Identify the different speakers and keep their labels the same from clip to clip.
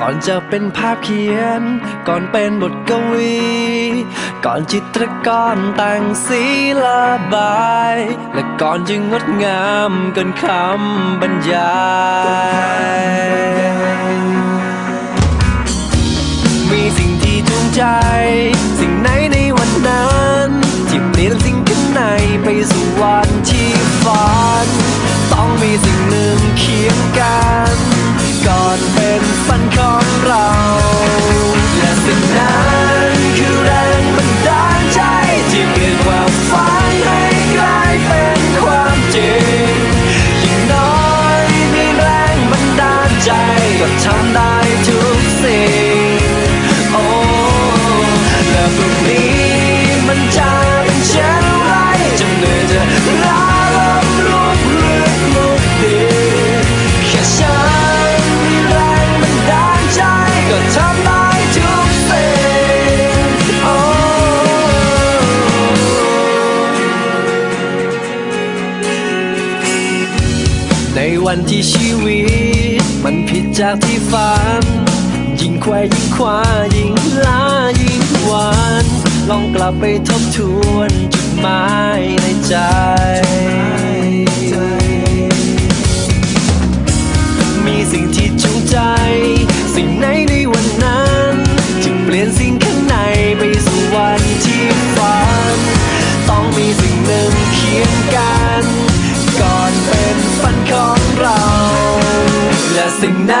Speaker 1: ก่อนจะเป็นภาพเขียน ก่อนเป็นบทกวี ก่อนจิตรกรแต่งสีละบาย และก่อนจะงดงามเกินคำบรรยายมีสิ่งที่จูงใจ สิ่งไหนในวันนั้นที่เปลี่ยนสิ่งข้างในไปสู่วันที่ฝัน ต้องมีสิ่งหนึ่งเคียงกัน ก่อนเป็นฝันของ ในวันที่ชีวิต มันผิดจากที่ฝัน ยิ่งควายยิ่งคว้ายิ่งล้ายิ่งหวานลองกลับไปทบทวนจุดหมายในใจ แล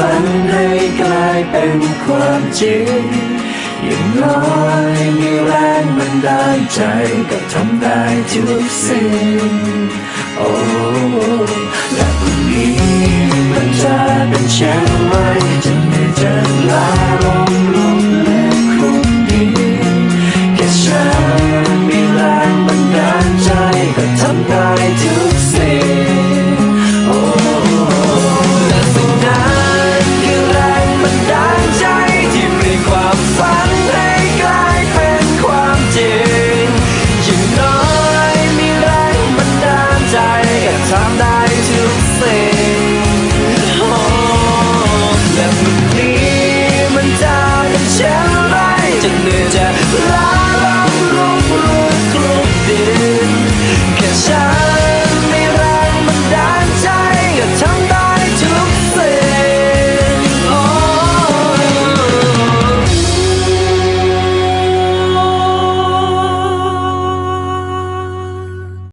Speaker 1: ฝันให้กลายเป็นความจริง อย่างน้อยมีแรงบันดาลใจก็ทำได้ทุกสิ่ง โอ้และวันนี้มันจะเป็นเช่นไร listening.